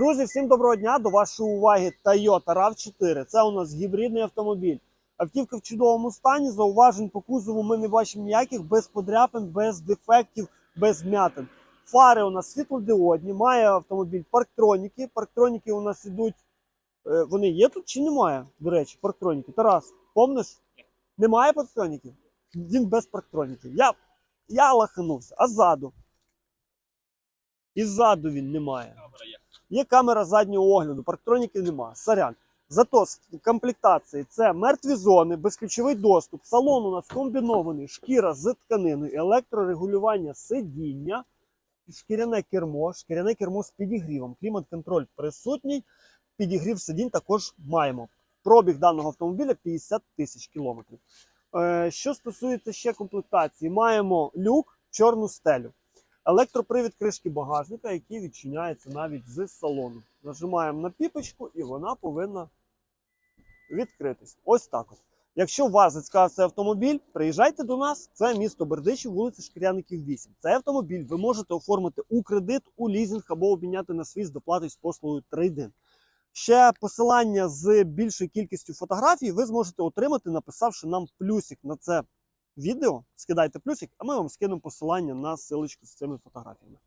Друзі, всім доброго дня! До вашої уваги Toyota RAV4. Це у нас гібридний автомобіль. Автівка в чудовому стані. Зауважень по кузову ми не бачимо ніяких, без подряпин, без дефектів, без м'ятин. Фари у нас світлодіодні, має автомобіль парктроніки. Парктроніки у нас ідуть. е, Вони є тут чи немає? До речі, парктроніки. Тарас, помниш? Немає парктроніків? Він без парктроніків. Я, я лаханувся. А ззаду? І ззаду він немає. Є камера заднього огляду, парктроніків немає. Сорян. Зато з комплектації це мертві зони, безключовий доступ. Салон у нас комбінований, шкіра з тканиною, електрорегулювання сидіння, шкіряне кермо, шкіряне кермо з підігрівом. Клімат-контроль присутній. Підігрів сидінь також маємо. Пробіг даного автомобіля 50 тисяч кілометрів. Е, що стосується ще комплектації, маємо люк, чорну стелю. Електропривід кришки багажника, який відчиняється навіть з салону. Нажимаємо на піпочку і вона повинна відкритись. Ось так от. Якщо вас зацікавив цей автомобіль, приїжджайте до нас. Це місто Бердичів, вулиця Шкіряників 8. Цей автомобіль ви можете оформити у кредит, у лізинг або обміняти на свій з доплатою з послугою трейдин. Ще посилання з більшою кількістю фотографій ви зможете отримати, написавши нам плюсик на це відео. Скидайте плюсик, а ми вам скинемо посилання на силочку з цими фотографіями.